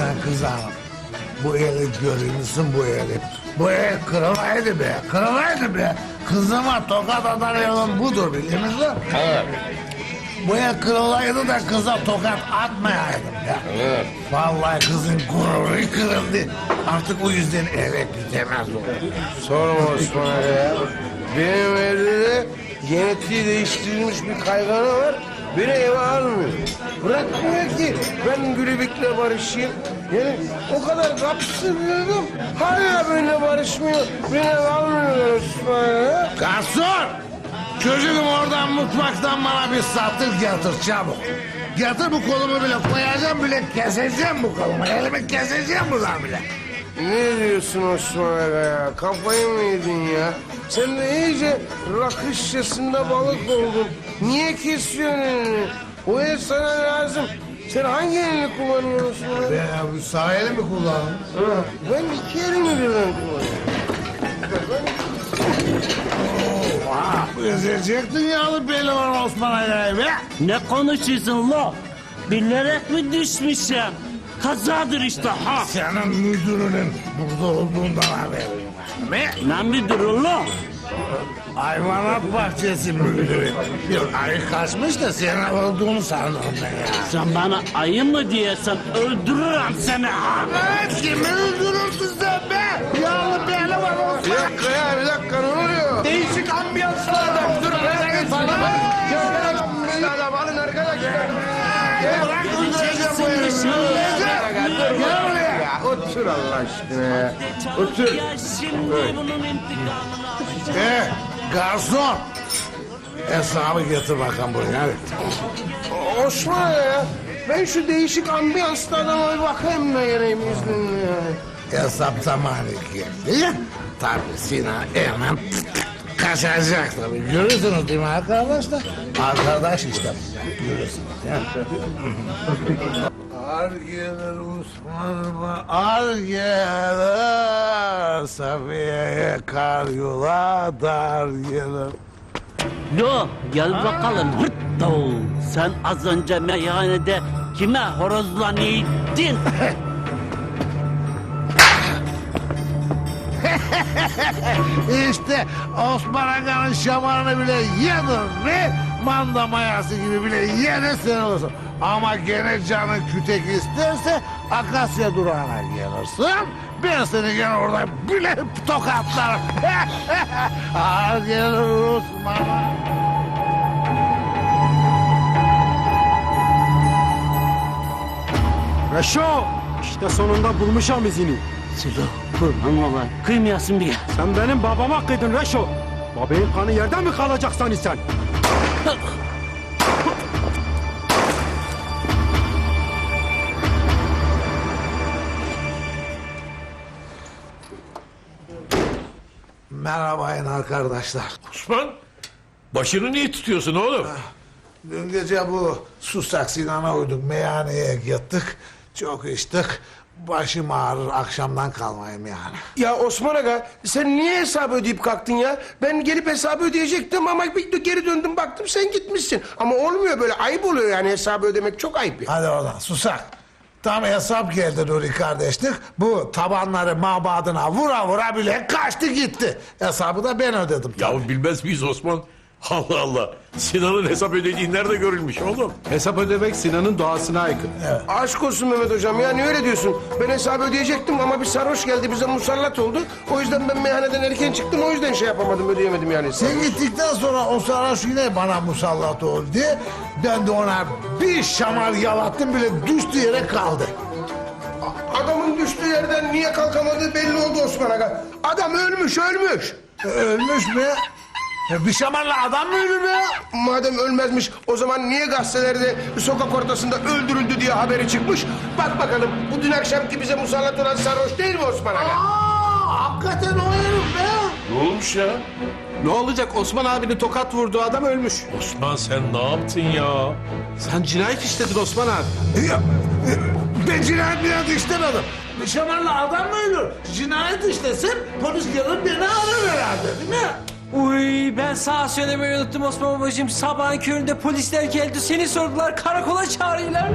Bakın kız hanım. Bu eli görüyor musun bu eli? Bu el kırılaydı be, kırılaydı be. Kızıma tokat atar yolun budur biliyor musun? Evet. Bu el kırılaydı da kıza tokat atmayaydım ya. Evet. Vallahi kızın gururu kırıldı. Artık o yüzden eve gidemez oldu. Sorma Osman ya. Benim evde de genetiği değiştirilmiş bir kayganı var. Beni eve almıyor. Bırakmıyor ki ben Gülübük'le barışayım. Yani o kadar kapsırıyordum. Hala benimle barışmıyor. Beni eve almıyorlar Osman. Garson! Çocuğum oradan mutfaktan bana bir satır getir çabuk. Getir bu kolumu bile koyacağım bile keseceğim bu kolumu. Elimi keseceğim buradan bile. Ne diyorsun Osman Aga ya? Kafayı mı yedin ya? Sen de iyice rakışçasında balık oldun. Niye kesiyorsun elini? O el sana lazım. Sen hangi elini kullanıyorsun? Osman Aga? Ben bu sağ elimi kullandım. Ha, Ben iki elimi birden kullanıyorum. Vah, ezecek dünyalı pehlivan Osman Aga'yı be. Ne konuşuyorsun lo? Bilerek mi düşmüşüm? Kazadır işte ha. Senin müdürünün burada olduğundan haberim var. Ne? Ne müdürü lo? Hayvanat bahçesi müdürü. Bir ayı kaçmış da senin olduğunu sandım ben ya. Sen bana ayı mı diyorsan öldürürüm seni ha. Evet kimi öldürürsün sen be? Yağlı Bir Osman. dakika ya bir dakika ne oluyor? Değişik ambiyanslı adam. Dur nereye git alın arkadaşlar. Bırak öldüreceğim bu herifi. Öldüreceğim. Gel buraya. Ya otur Allah aşkına ya. Otur. Alacağım. Eh, garson. Hesabı getir bakalım buraya hadi. Osman ya. Ben şu değişik ambiyanslı adama bir bakayım da geleyim izninle yani. Hesap zamanı geldi. Tabii Sinan hemen kaçacak tabii. Görürsünüz değil mi arkadaşlar? Arkadaş işte. Görürsünüz. ya. Ar gelir Osman'ıma, ar gelir Safiye'ye kar yola dar gelir. Lo gel bakalım hırt davul. Sen az önce meyhanede kime horozlanıyordun? İşte Osman Aga'nın şamarını bile yedin mi? Manda mayası gibi bile yene sen olursun. Ama gene canın kütek isterse Akasya durağına gelirsin. Ben seni gene orada bile tokatlarım. Ağır gelir Osman. Reşo! İşte sonunda bulmuşam izini. Silo kurban ola kıymayasın bir. Sen benim babama kıydın Reşo. Babayın kanı yerde mi kalacak sani sen? Merhabayın arkadaşlar. Osman, başını niye tutuyorsun oğlum? Dün gece bu susak Sinan'a uyduk. Meyhaneye gittik. Çok içtik. Başım ağrır akşamdan kalmayayım yani. Ya Osman Aga sen niye hesabı ödeyip kalktın ya? Ben gelip hesabı ödeyecektim ama bir geri döndüm baktım sen gitmişsin. Ama olmuyor böyle ayıp oluyor yani hesabı ödemek çok ayıp ya. Hadi oradan susak. Tam hesap geldi Nuri kardeşlik. Bu tabanları mabadına vura vura bile kaçtı gitti. Hesabı da ben ödedim. Ya bilmez miyiz Osman? Allah Allah. Sinan'ın hesap ödediği nerede görülmüş oğlum? Hesap ödemek Sinan'ın doğasına aykırı. Aşk olsun Mehmet hocam ya niye öyle diyorsun? Ben hesabı ödeyecektim ama bir sarhoş geldi bize musallat oldu. O yüzden ben meyhaneden erken çıktım o yüzden şey yapamadım ödeyemedim yani. Sen gittikten sonra o sarhoş yine bana musallat oldu. Ben de ona bir şamar yalattım bile düştü yere kaldı. Adamın düştüğü yerden niye kalkamadığı belli oldu Osman Aga. Adam ölmüş ölmüş. Ölmüş mü? E, Bir şamarla adam mı ölür be? Madem ölmezmiş o zaman niye gazetelerde sokak ortasında öldürüldü diye haberi çıkmış? Bak bakalım bu dün akşamki bize musallat olan sarhoş değil mi Osman Aga? Aa, hakikaten o herif be. Ne olmuş ya? Ne olacak Osman abini tokat vurduğu adam ölmüş. Osman sen ne yaptın ya? Sen cinayet işledin Osman abi. Ya, ben cinayet minayet işlemedim. Bir adam mı ölür? Cinayet işlesem polis gelir beni arar herhalde değil mi? Uy ben sana söylemeyi unuttum Osman babacığım. Sabahın köründe polisler geldi seni sordular karakola çağırıyorlar.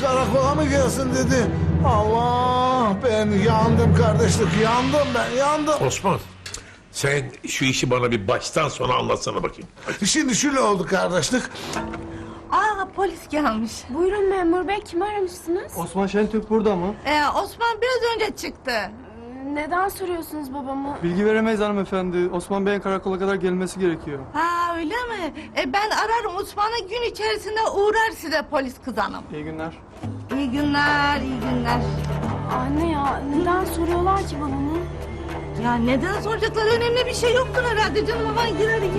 Karakola mı gelsin dedi. Allah ben yandım kardeşlik yandım ben yandım. Osman sen şu işi bana bir baştan sona anlatsana bakayım. Şimdi şöyle oldu kardeşlik. Aa polis gelmiş. Buyurun memur bey kimi aramışsınız? Osman Şentürk burada mı? Ee, Osman biraz önce çıktı. Neden soruyorsunuz babamı? Bilgi veremeyiz hanımefendi. Osman Bey'in karakola kadar gelmesi gerekiyor. Ha öyle mi? E, ben ararım Osman'ı gün içerisinde uğrar size polis kız hanım. İyi günler. İyi günler, iyi günler. Anne ya neden soruyorlar ki babamı? Ya neden soracaklar? Önemli bir şey yoktur herhalde canım. Aman girer gir.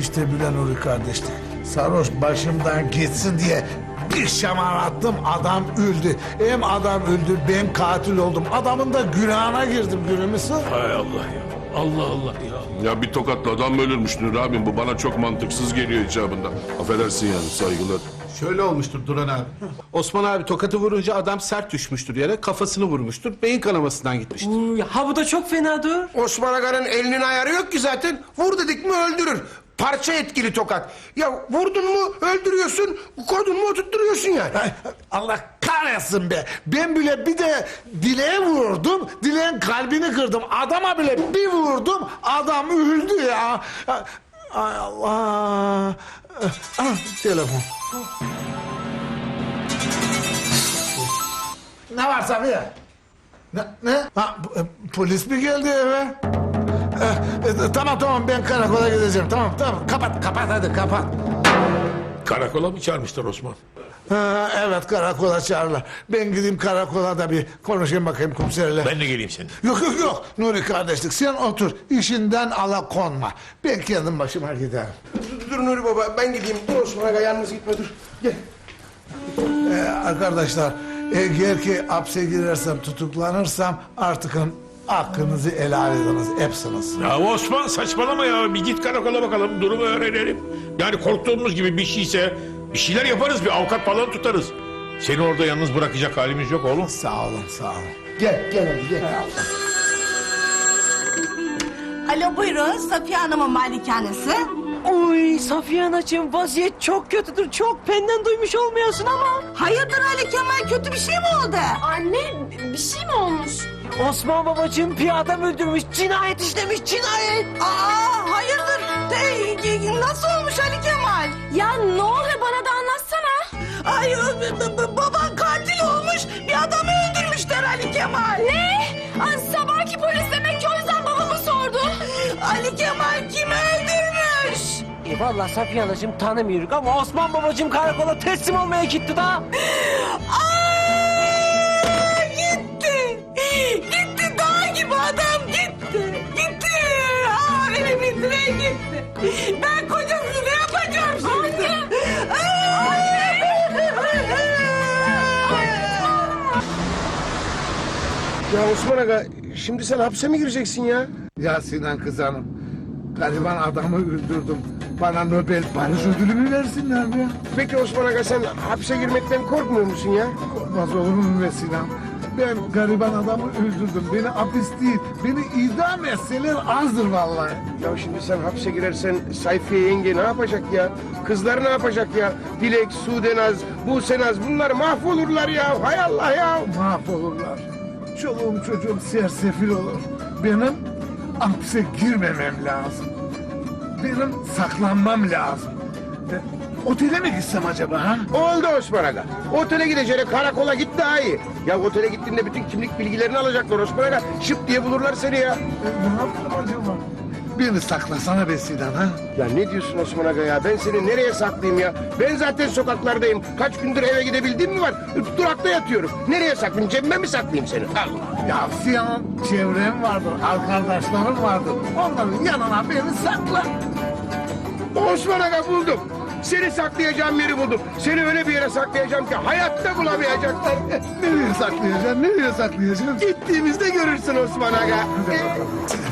İşte Bülent Ulu kardeşlik. Sarhoş başımdan gitsin diye bir şamar attım adam öldü. Hem adam öldü ben katil oldum. Adamın da günahına girdim görümüsü. Hay Allah ya. Allah Allah ya. Ya bir tokatla adam mı ölürmüş Nur abim? Bu bana çok mantıksız geliyor icabında. Affedersin yani saygılar. Şöyle olmuştur Duran abi. Osman abi tokatı vurunca adam sert düşmüştür yere kafasını vurmuştur. Beyin kanamasından gitmiştir. Uy, ha bu da çok fenadır. Osman Aga'nın elinin ayarı yok ki zaten. Vur dedik mi öldürür. Parça etkili tokat. Ya vurdun mu öldürüyorsun, koydun mu oturtturuyorsun yani. Allah kahretsin be. Ben bile bir de dileğe vurdum. Dileğin kalbini kırdım. Adama bile bir vurdum. Adam öldü ya. Ay Allah. Ah, telefon. Ne var Safiye? Ne? ne? Ha, po- polis mi geldi eve? Eh, e, tamam tamam ben karakola gideceğim. Tamam tamam kapat kapat hadi kapat. Karakola mı çağırmışlar Osman? Ha, evet karakola çağırırlar. Ben gideyim karakola da bir konuşayım bakayım komiserle. Ben de geleyim senin. Yok yok yok Nuri kardeşlik sen otur. İşinden alakonma. Ben kendim başıma giderim. Dur Nuri Baba ben gideyim. Dur Osman Aga yalnız gitme dur. Gel. Ee, arkadaşlar eğer ki hapse girersem tutuklanırsam artık hakkınızı helal ediniz hepsiniz. Ya Osman saçmalama ya. Bir git karakola bakalım. Durumu öğrenelim. Yani korktuğumuz gibi bir şeyse bir şeyler yaparız. Bir avukat falan tutarız. Seni orada yalnız bırakacak halimiz yok oğlum. Sağ olun sağ olun. Gel gel hadi gel. Alo buyurun Safiye Hanım'ın malikanesi. Uy Safiye anacığım vaziyet çok kötüdür. Çok benden duymuş olmuyorsun ama. Hayırdır Ali Kemal kötü bir şey mi oldu? Anne bir şey mi olmuş? Osman babacığım bir adam öldürmüş. Cinayet işlemiş cinayet. Aa hayırdır? De, nasıl olmuş Ali Kemal? Ya ne oluyor bana da anlatsana. Ay baban katil olmuş. Bir adamı öldürmüşler Ali Kemal. Ne? Ay, sabahki polis demek ki o yüzden babamı sordu. Ali Kemal kimi öldürmüş? E valla Safiye anacığım tanımıyoruz ama Osman babacığım karakola teslim olmaya gitti da. Aa, gitti. Gitti. Aa, evimin direği gitti. Ben kocasını ne yapacağım şimdi? Ya Osman Aga şimdi sen hapse mi gireceksin ya? Ya Sinan kızanım. Gariban adamı öldürdüm. Bana Nobel Barış Ödülü mü versinler mi ya? Peki Osman Aga sen hapse girmekten korkmuyor musun ya? Olmaz olur mu be Sinan? Ben gariban adamı öldürdüm. Beni hapis değil, beni idam etseler azdır vallahi. Ya şimdi sen hapse girersen Sayfiye yenge ne yapacak ya? Kızlar ne yapacak ya? Dilek, Sudenaz, Busenaz bunlar mahvolurlar ya. Hay Allah ya. Mahvolurlar. Çoluğum çocuğum sersefil olur. Benim hapse girmemem lazım. Benim saklanmam lazım. E, otele mi gitsem acaba ha? Oldu Osman Aga. Otele gideceğine karakola git daha iyi. Ya otele gittiğinde bütün kimlik bilgilerini alacaklar Osman Aga. Şıp diye bulurlar seni ya. E, ne yapayım acaba? Beni saklasana be Sinan ha? Ya ne diyorsun Osman Aga ya? Ben seni nereye saklayayım ya? Ben zaten sokaklardayım. Kaç gündür eve gidebildiğim mi var? Durakta yatıyorum. Nereye saklayayım? Cebime mi saklayayım seni? Allah. Ya Sinan çevrem vardır, arkadaşlarım vardır. Onların yanına beni sakla. Osman Aga buldum. Seni saklayacağım yeri buldum. Seni öyle bir yere saklayacağım ki hayatta bulamayacaklar. Nereye saklayacaksın, nereye saklayacaksın? Gittiğimizde görürsün Osman Aga.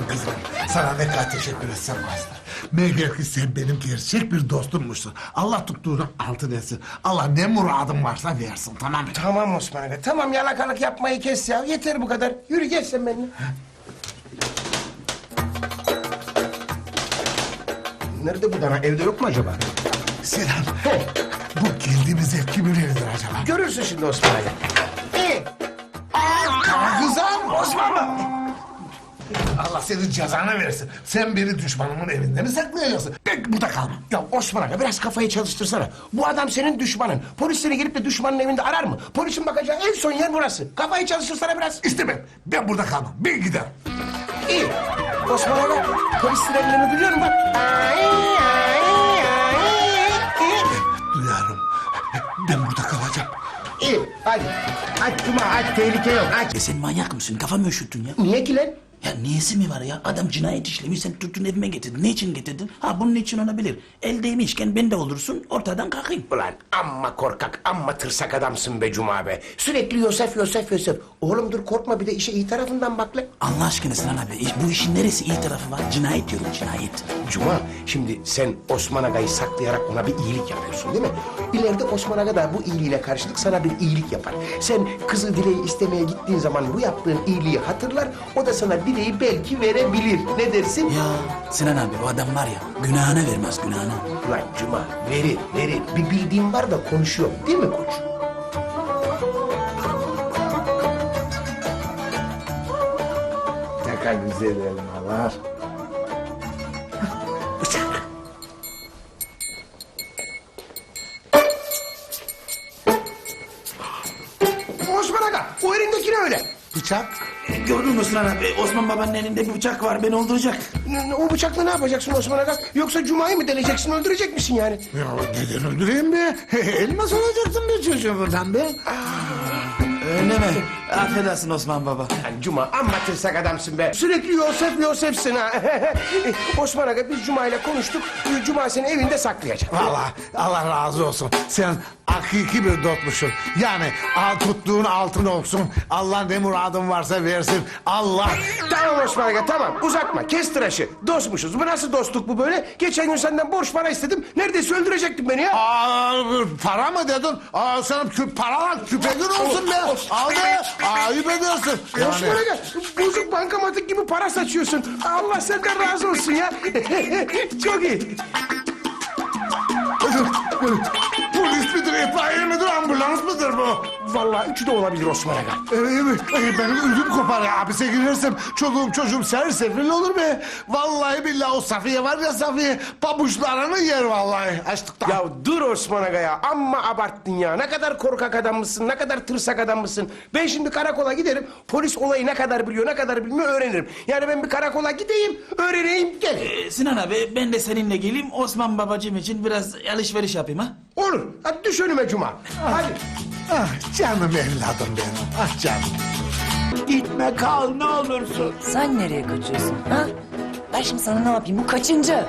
Kızım, sana ne kadar teşekkür etsem azdır. Meğer ki sen benim gerçek bir dostummuşsun. Allah tuttuğunu altın etsin. Allah ne muradın varsa versin, tamam mı? Tamam Osman Aga. Tamam yalakalık yapmayı kes ya. Yeter bu kadar. Yürü gel sen benimle. Nerede bu dana? Evde yok mu acaba? Sinan, bu cildimize kim ürünüdür acaba? Görürsün şimdi Osman'ı. Ee, Kargızan Osman mı? Allah senin cezanı versin. Sen beni düşmanımın evinden mi saklayacaksın? Ben burada kalma. Ya Osman Aga biraz kafayı çalıştırsana. Bu adam senin düşmanın. Polis seni gelip de düşmanın evinde arar mı? Polisin bakacağı en son yer burası. Kafayı çalıştırsana biraz. İstemem. Ben burada kalmam. Ben giderim. İyi. Osman Aga polis sirenlerini duyuyorum bak. Ay ay. Hadi Cuma hadi tehlike yok. Hadi. E sen manyak mısın? Kafa mı üşüttün ya? Niye ki lan? Ya niyesi mi var ya? Adam cinayet işlemiş sen tuttun evime getirdin. Ne için getirdin? Ha bunun için olabilir. Eldeymişken ben de olursun ortadan kalkayım. Ulan amma korkak, amma tırsak adamsın be Cuma be. Sürekli Yosef, Yosef, Yosef. Oğlum dur korkma bir de işe iyi tarafından bak lan. Allah aşkına Sinan abi iş- bu işin neresi iyi tarafı var? Cinayet diyorum cinayet. Cuma, şimdi sen Osman Aga'yı saklayarak ona bir iyilik yapıyorsun değil mi? İleride Osman Aga da bu iyiliğine karşılık sana bir iyilik yapar. Sen kızı Dile'yi istemeye gittiğin zaman bu yaptığın iyiliği hatırlar, o da sana Dile'yi belki verebilir. Ne dersin? Ya Sinan abi o adam var ya günahına vermez günahına. Ulan Cuma, verir, verir. Bir bildiğim var da konuşuyor değil mi koç? Ne kadar güzel elmalar. Bıçak. Gördün mü Sinan abi Osman babanın elinde bir bıçak var beni öldürecek. N- O bıçakla ne yapacaksın Osman Aga? Yoksa Cuma'yı mı deleceksin, öldürecek misin yani? Ya neden öldüreyim be? Elmas olacaksın be çocuğum buradan be. Öyle mi? Affedersin Osman baba. Lan Cuma amma tırsak adamsın be. Sürekli Yosef Yosef'sin ha. Osman Aga biz Cuma ile konuştuk. Cuma seni evinde saklayacak. Vallahi Allah razı olsun. Sen hakiki bir dostmuşsun. Yani al tuttuğun altın olsun. Allah ne muradın varsa versin. Allah. Tamam Osman Aga tamam uzatma kes tıraşı. Dostmuşuz. Bu nasıl dostluk bu böyle? Geçen gün senden borç para istedim. Neredeyse öldürecektin beni ya. Aa, para mı dedin? Aa, sana kü paralar küpedin olsun be. Al be. Ayıp ediyorsun. Osman Aga bozuk bankamatik gibi para saçıyorsun. Allah senden razı olsun ya. Çok iyi. Polis midir, itfaiye midir, ambulans mıdır bu? Vallahi üçü de olabilir Osman Aga. Ee, e, benim ödüm kopar ya. Hapise girersem çoluğum çocuğum ser sefil olur be. Vallahi billahi o Safiye var ya Safiye pabuçlarını yer vallahi açlıktan. Ya dur Osman Aga ya. Amma abarttın ya. Ne kadar korkak adam mısın? Ne kadar tırsak adam mısın? Ben şimdi karakola giderim. Polis olayı ne kadar biliyor, ne kadar bilmiyor öğrenirim. Yani ben bir karakola gideyim, öğreneyim, geleyim. Ee, Sinan abi ben de seninle geleyim Osman babacığım için biraz alışveriş yapayım ha. Olur. Hadi düş önüme Cuma. Hadi. Ah canım evladım benim. Ah canım. Gitme kal ne olursun. Sen nereye kaçıyorsun ha? Ben şimdi sana ne yapayım bu kaçıncı?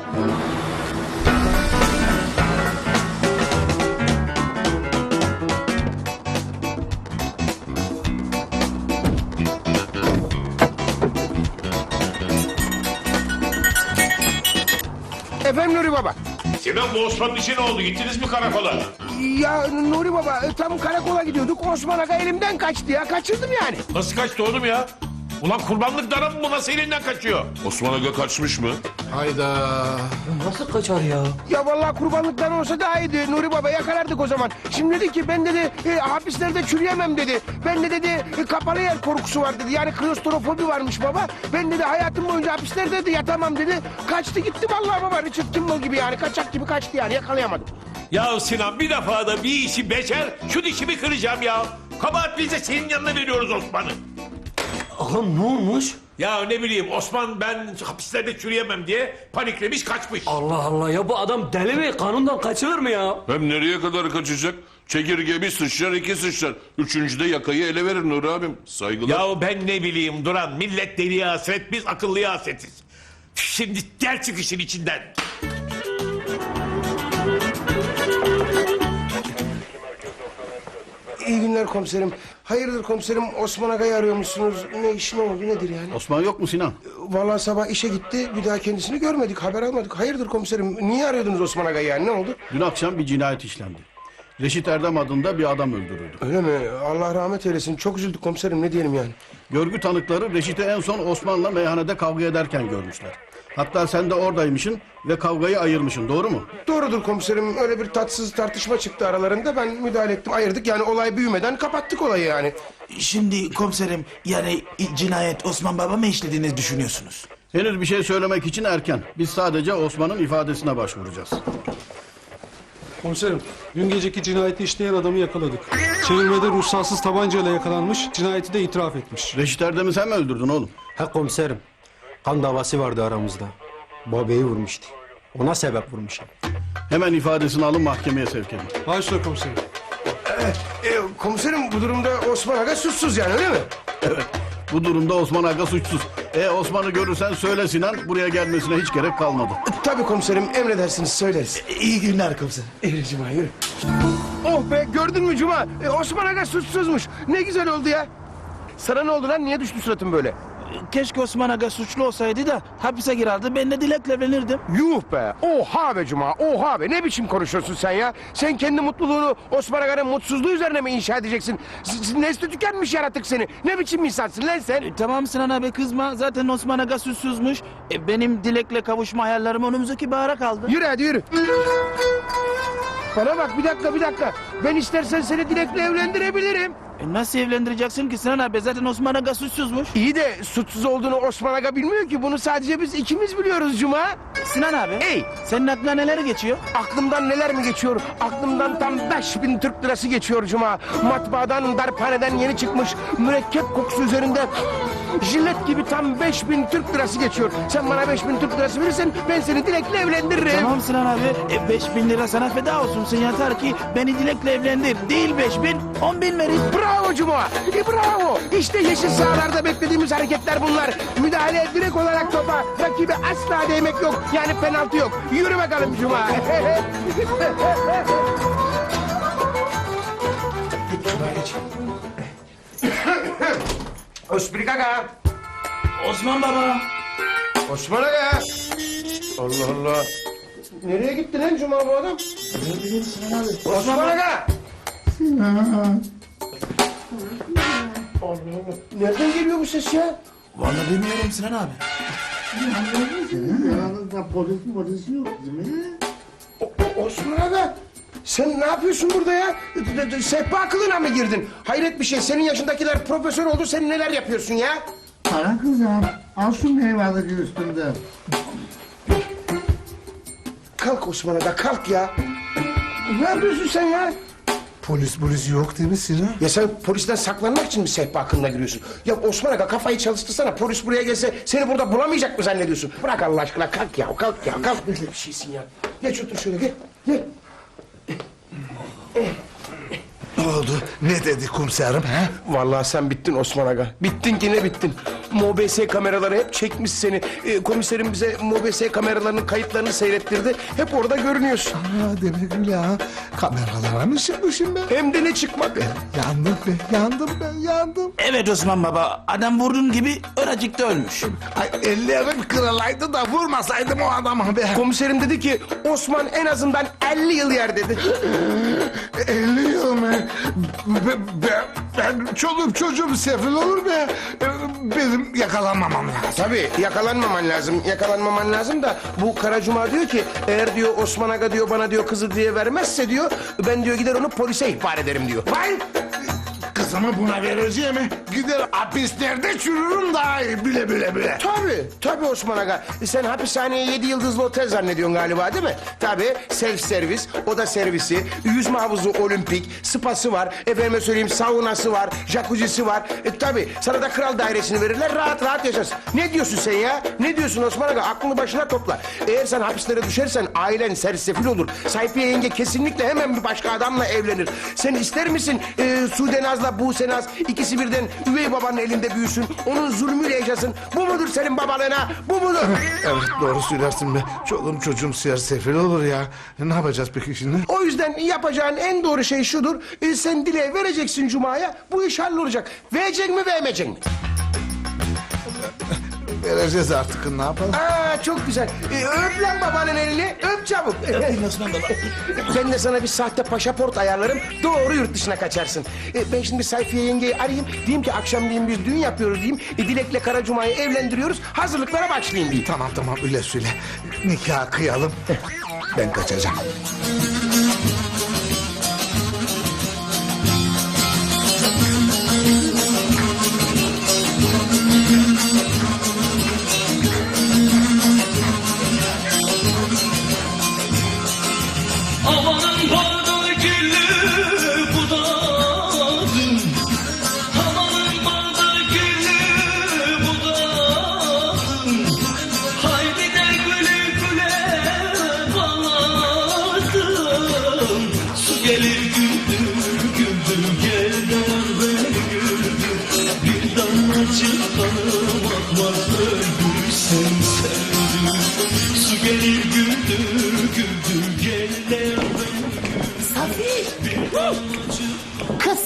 Efendim Nuri Baba. Sinan bu Osman'ın işi ne oldu? Gittiniz mi karakola? Ya Nuri Baba tam karakola gidiyorduk. Osman Aga elimden kaçtı ya. Kaçırdım yani. Nasıl kaçtı oğlum ya? Ulan kurbanlık dana mı bu nasıl elinden kaçıyor? Osman Aga kaçmış mı? Hayda. Nasıl kaçar ya? Ya vallahi kurbanlıktan olsa daha iyiydi Nuri Baba yakalardık o zaman. Şimdi dedi ki ben dedi e, hapislerde çürüyemem dedi. Ben de dedi e, kapalı yer korkusu var dedi. Yani klostrofobi varmış baba. Ben dedi hayatım boyunca hapislerde de yatamam dedi. Kaçtı gitti vallahi baba Richard Kimball gibi yani kaçak gibi kaçtı yani yakalayamadım. Ya Sinan bir defa da bir işi becer şu dişimi kıracağım ya. Kabahat biz de senin yanına veriyoruz Osman'ı. Oğlum ne olmuş? Ya ne bileyim Osman ben hapislerde çürüyemem diye paniklemiş kaçmış. Allah Allah ya bu adam deli mi? Kanundan kaçılır mı ya? Hem nereye kadar kaçacak? Çekirge bir sıçrar iki sıçrar. Üçüncüde yakayı ele verir Nuri abim. Saygılar. Ya ben ne bileyim Duran millet deliye hasret biz akıllıya hasretiz. Şimdi gel çık işin içinden. İyi günler komiserim. Hayırdır komiserim Osman Aga'yı arıyormuşsunuz. Ne iş ne oldu nedir yani? Osman yok mu Sinan? Vallahi sabah işe gitti bir daha kendisini görmedik haber almadık. Hayırdır komiserim niye arıyordunuz Osman Aga'yı yani ne oldu? Dün akşam bir cinayet işlendi. Reşit Erdem adında bir adam öldürüldü. Öyle mi? Allah rahmet eylesin. Çok üzüldük komiserim ne diyelim yani. Görgü tanıkları Reşit'i en son Osman'la meyhanede kavga ederken görmüşler. Hatta sen de oradaymışsın ve kavgayı ayırmışsın doğru mu? Doğrudur komiserim. Öyle bir tatsız tartışma çıktı aralarında. Ben müdahale ettim, ayırdık. Yani olay büyümeden kapattık olayı yani. Şimdi komiserim yani cinayet Osman baba mı işlediğini düşünüyorsunuz? Henüz bir şey söylemek için erken. Biz sadece Osman'ın ifadesine başvuracağız. Komiserim, dün geceki cinayeti işleyen adamı yakaladık. Çevirmede ruhsatsız tabancayla yakalanmış, cinayeti de itiraf etmiş. Reşit Erdem'i sen mi öldürdün oğlum? He komiserim, kan davası vardı aramızda. Babayı vurmuştu. Ona sebep vurmuşum. Hemen ifadesini alın mahkemeye sevk edin. Başla komiserim. E, komiserim bu durumda Osman Aga suçsuz yani öyle mi? Evet. Bu durumda Osman Aga suçsuz. E Osman'ı görürsen söyle Sinan buraya gelmesine hiç gerek kalmadı. Tabii komiserim emredersiniz söyleriz. İyi günler komiserim. Yürü Cuma yürü. Oh be gördün mü Cuma? E, Osman Aga suçsuzmuş. Ne güzel oldu ya. Sana ne oldu lan? Niye düştü suratın böyle? Keşke Osman Aga suçlu olsaydı da hapise girerdi. Ben de Dilek'le evlenirdim. Yuh be. Oha be Cuma. Oha be. Ne biçim konuşuyorsun sen ya? Sen kendi mutluluğunu Osman Aga'nın mutsuzluğu üzerine mi inşa edeceksin? S- s- Nesli tükenmiş yaratık seni. Ne biçim insansın lan sen? E, tamam Sinan abi kızma. Zaten Osman Aga suçsuzmuş. E, benim Dilek'le kavuşma hayallerim önümüzdeki bahara kaldı. Yürü hadi yürü. Bana bak bir dakika bir dakika. Ben istersen seni Dilek'le evlendirebilirim. E, nasıl evlendireceksin ki Sinan abi? Zaten Osman Aga suçsuzmuş. İyi de suçsuz olduğunu Osman Aga bilmiyor ki. Bunu sadece biz ikimiz biliyoruz Cuma. Sinan abi. Ey! Senin aklına neler geçiyor? Aklımdan neler mi geçiyor? Aklımdan tam 5000 Türk lirası geçiyor Cuma. Matbaadan, darphaneden yeni çıkmış mürekkep kokusu üzerinde jilet gibi tam 5000 Türk lirası geçiyor. Sen bana 5000 Türk lirası verirsen ben seni Dilek'le evlendiririm. Tamam Sinan abi. E, 5000 lira sana feda olsun. Sen yeter ki beni Dilek'le evlendir. Değil 5000, 10 bin verin. Bravo Cuma. E, bravo. İşte yeşil sahalarda beklediğimiz hareketler bunlar. Müdahale direkt olarak topa. Rakibe asla değmek yok. Yani penaltı yok. Yürü bakalım Cuma. Osman Aga. Osman baba. Osman Aga. Allah Allah. Nereye gitti lan Cuma bu adam? Osman Aga. Allah Allah. Nereden geliyor bu ses ya? Vallahi bilmiyorum Sinan abi. Yanında polis polis yok değil mi? O- o- Osman Aga. Sen ne yapıyorsun burada ya? D- d- Sehpa kılığına mı girdin? Hayret bir şey. Senin yaşındakiler profesör oldu. Sen neler yapıyorsun ya? Para kızım. Al şu meyveleri üstünde. Kalk Osman Aga kalk ya. Ne yapıyorsun sen ya? Polis polis yok değil mi Sinan? Ya sen polisten saklanmak için mi sehpa kılığına giriyorsun? Ya Osman Aga kafayı çalıştırsana. Polis buraya gelse seni burada bulamayacak mı zannediyorsun? Bırak Allah aşkına kalk ya kalk ya kalk. Böyle bir şeysin ya. Geç otur şöyle gel. Gel. Ne oldu? Ne dedi komiserim he? Vallahi sen bittin Osman Aga. Bittin yine bittin. MOBS kameraları hep çekmiş seni. Ee, komiserim bize MOBS kameralarının kayıtlarını seyrettirdi. Hep orada görünüyorsun. Aa, demek öyle ha. Kameralara mı çıkmışım ben? Hem de ne çıkmadı. Yandım be, yandım ben, yandım. Evet Osman baba. Adam vurduğun gibi oracıkta ölmüş. Ay ellerim kırılaydı da vurmasaydım o adama be. Komiserim dedi ki Osman en azından 50 yıl yer dedi. 50 yıl mı? Be, be, ben çoluğum çocuğum sefil olur be. Benim yakalanmamam lazım. Tabii yakalanmaman lazım. Yakalanmaman lazım da bu Kara Cuma diyor ki eğer diyor Osman Aga diyor bana diyor kızı diye vermezse diyor ben diyor gider onu polise ihbar ederim diyor. Vay! Kızımı buna vereceğime gider hapislerde çürürüm daha iyi bile bile bile. Tabii, tabii Osman Aga. Sen hapishaneyi yedi yıldızlı otel zannediyorsun galiba değil mi? Tabii, self servis, oda servisi, yüzme havuzu olimpik, spası var, efendime söyleyeyim saunası var, jacuzzi'si var. E, tabii, sana da kral dairesini verirler, rahat rahat yaşarsın. Ne diyorsun sen ya? Ne diyorsun Osman Aga? Aklını başına topla. Eğer sen hapislere düşersen ailen sersefil olur. Sayfiye yenge kesinlikle hemen bir başka adamla evlenir. Sen ister misin e, Sude Naz'la Buse Naz ikisi birden üvey babanın elinde büyüsün, onun zulmüyle yaşasın. Bu mudur senin babalığına? Bu mudur? Evet doğru söylersin be. Çoluğum çocuğum sefil olur ya. Ne yapacağız peki şimdi? O yüzden yapacağın en doğru şey şudur. E, sen dile vereceksin Cuma'ya. Bu iş hallolacak. Verecek mi vermeyecek mi? Vereceğiz artık ne yapalım? Aa çok güzel. E, öp lan babanın elini. Öp çabuk. Osman baba. ben de sana bir sahte paşaport ayarlarım. Doğru yurt dışına kaçarsın. E, ben şimdi Sayfiye yengeyi arayayım. Diyeyim ki akşam diyeyim biz düğün yapıyoruz diyeyim. E, Dilek'le Kara Cuma'yı evlendiriyoruz. Hazırlıklara başlayayım diyeyim. Tamam tamam öyle söyle. Nikah kıyalım. Ben kaçacağım.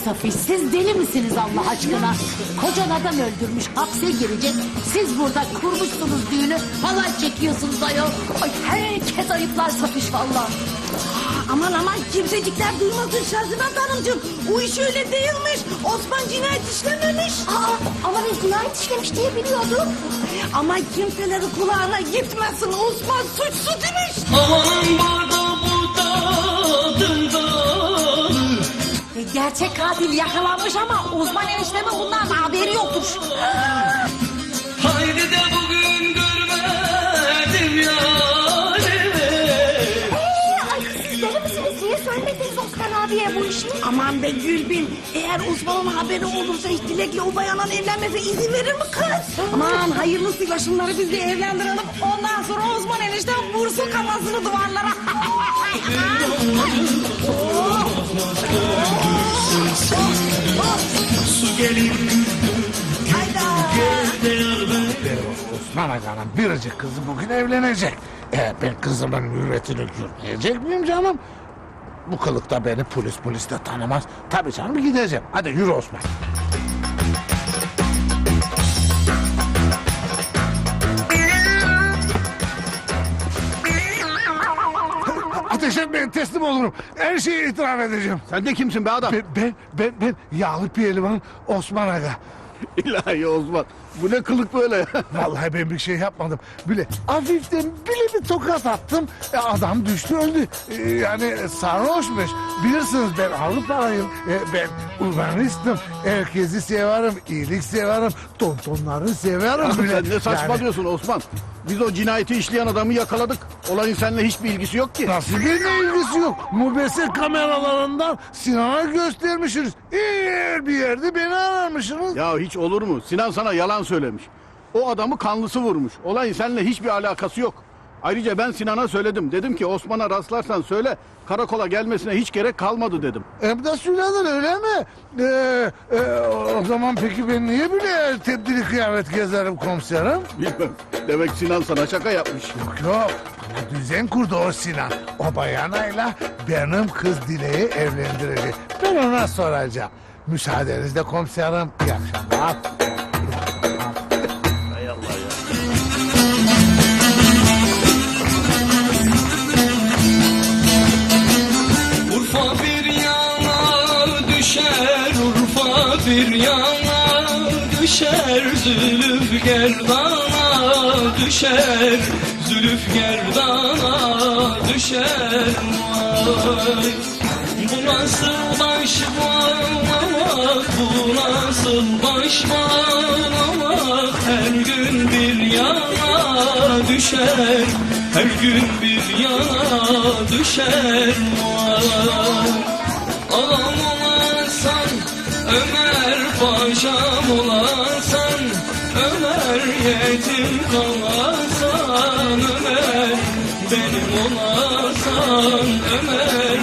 Safi siz deli misiniz Allah aşkına? Kocan adam öldürmüş hapse girecek. Siz burada kurmuşsunuz düğünü falan çekiyorsunuz ayol. Ay herkes ayıplar Safiş valla. Aman aman kimsecikler duymasın Şaziment Hanımcığım. O iş öyle değilmiş. Osman cinayet işlememiş. Aa, ama biz cinayet işlemiş diye biliyorduk. Ama kimselerin kulağına gitmesin. Osman suçsuz demiş. E, gerçek katil yakalanmış ama uzman eniştemin bundan haberi yokmuş. Haydi de bugün görmedim Osman abiye bu işi? Aman be Gülbin. Eğer Osman'ın haberi olursa hiç Dilek'le o bayanın evlenmesine izin verir mi kız? Aman hayırlısıyla şunları biz de evlendirelim. Ondan sonra Osman enişten vursun kafasını duvarlara. Osman Aga'nın biricik kızı bugün evlenecek. E, ben kızımın mürvetini görmeyecek miyim canım? Bu kılıkta beni polis polis de tanımaz. Tabii canım gideceğim. Hadi yürü Osman. Etmeyin teslim olurum. Her şeyi itiraf edeceğim. Sen de kimsin be adam? Ben, ben, ben, ben yağlı pehlivan Osman Aga. İlahi Osman. Bu ne kılık böyle? Vallahi ben bir şey yapmadım. Bile hafiften bile bir tokat attım. E, adam düştü öldü. E, yani sarhoşmuş. Bilirsiniz ben Avrupalıyım. E, ben urbanistim. Herkesi severim. iyilik severim. Tontonları severim. bile. Sen ne saçmalıyorsun Osman? Biz o cinayeti işleyen adamı yakaladık. Olayın seninle hiçbir ilgisi yok ki. Nasıl bir ilgisi yok? Mubese kameralarından Sinan'a göstermişsiniz. Eğer bir yerde beni aramışsınız. Ya hiç olur mu? Sinan sana yalan söylemiş. O adamı kanlısı vurmuş. Olayın seninle hiçbir alakası yok. Ayrıca ben Sinan'a söyledim. Dedim ki Osman'a rastlarsan söyle karakola gelmesine hiç gerek kalmadı dedim. Hem de söyledin öyle mi? Ee, e, o zaman peki ben niye böyle tebdili kıyafet gezerim komiserim? Bilmem. Demek Sinan sana şaka yapmış. Yok yok. Ama düzen kurdu o Sinan. O bayanayla benim kız Dile'yi evlendirecek. Ben ona soracağım. Müsaadenizle komiserim. İyi akşamlar. Urfa bir yana düşer, Urfa bir yana düşer, Zülüf gerdana düşer, Zülüf gerdana düşer. Vay. Bu nasıl baş bağlamak, bu nasıl baş bağlamak, her gün bir yana düşer, her gün bir yana düşer. Vay. Ağam olasan, Ömer paşam olasan, Ömer yetim kalasan, Ömer benim olasan, Ömer.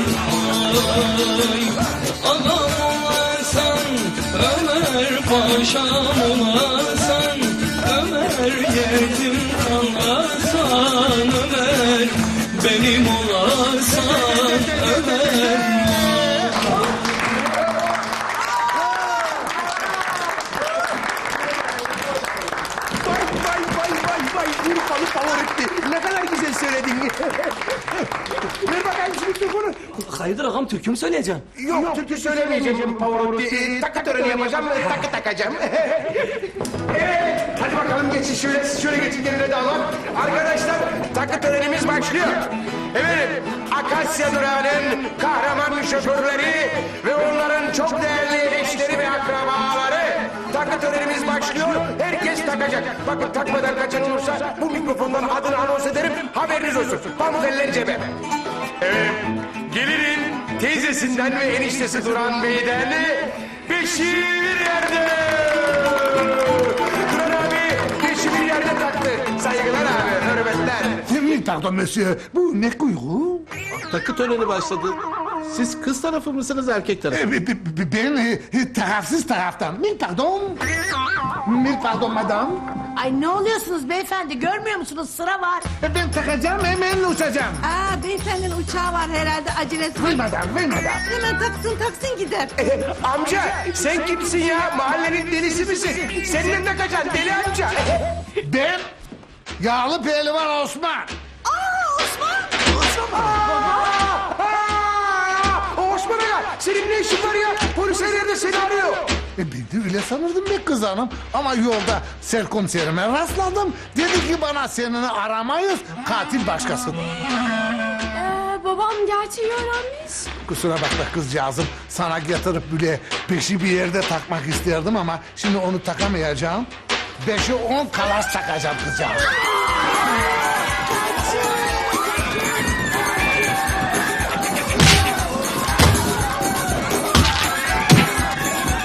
Ağam olasan, Ömer paşam olasan, Ömer yetim kalasan, Ömer benim olasan, Ver bakayım şu mikrofonu. Hayırdır ağam türkü mü söyleyeceksin? Yok, türkü söylemeyeceğim Pavarotti. Ee, takı töreni yapacağım, takı takacağım. evet, hadi bakalım geçin şöyle, şöyle geçin gelin damat. Arkadaşlar, takı törenimiz başlıyor. Evet, Akasya Durağı'nın kahraman şoförleri ve onların çok değerli eşleri ve akrabaları. Takı törenimiz başlıyor, herkes takacak. Bakın takmadan kaçan olursa bu mikrofondan adını anons ederim, haberiniz olsun. Pamuk eller cebe. Evet, gelirin teyzesinden ve eniştesi Duran Bey'den beşi bir yerde. Pardon monsieur. Bu ne kuyruğu? Takı töreni başladı. Siz kız tarafı mısınız erkek tarafı? E, b- b- b- Ben e, tarafsız taraftan. Mil pardon. Mil pardon madam. Ay ne oluyorsunuz beyefendi görmüyor musunuz sıra var. E, Ben takacağım hemen uçacağım. Aa beyefendinin uçağı var herhalde acelesi var. madam, ver madam. Hemen taksın taksın gider. Amca sen kimsin ya? Mahallenin delisi misin? Sen ne takacaksın deli amca? Ben yağlı pehlivan Osman. Senin ne işin var ya? Polis her yerde seni arıyor. E ben de öyle sanırdım be kız hanım. Ama yolda serkomiserime rastladım. Dedi ki bana seninle aramayız. Katil başkasıdır. Ee, babam gerçeği öğrenmiş. Kusura bakma kızcağızım. Sana getirip bile beşi bir yerde takmak isterdim ama şimdi onu takamayacağım. Beşi on kalas takacağım kızcağız.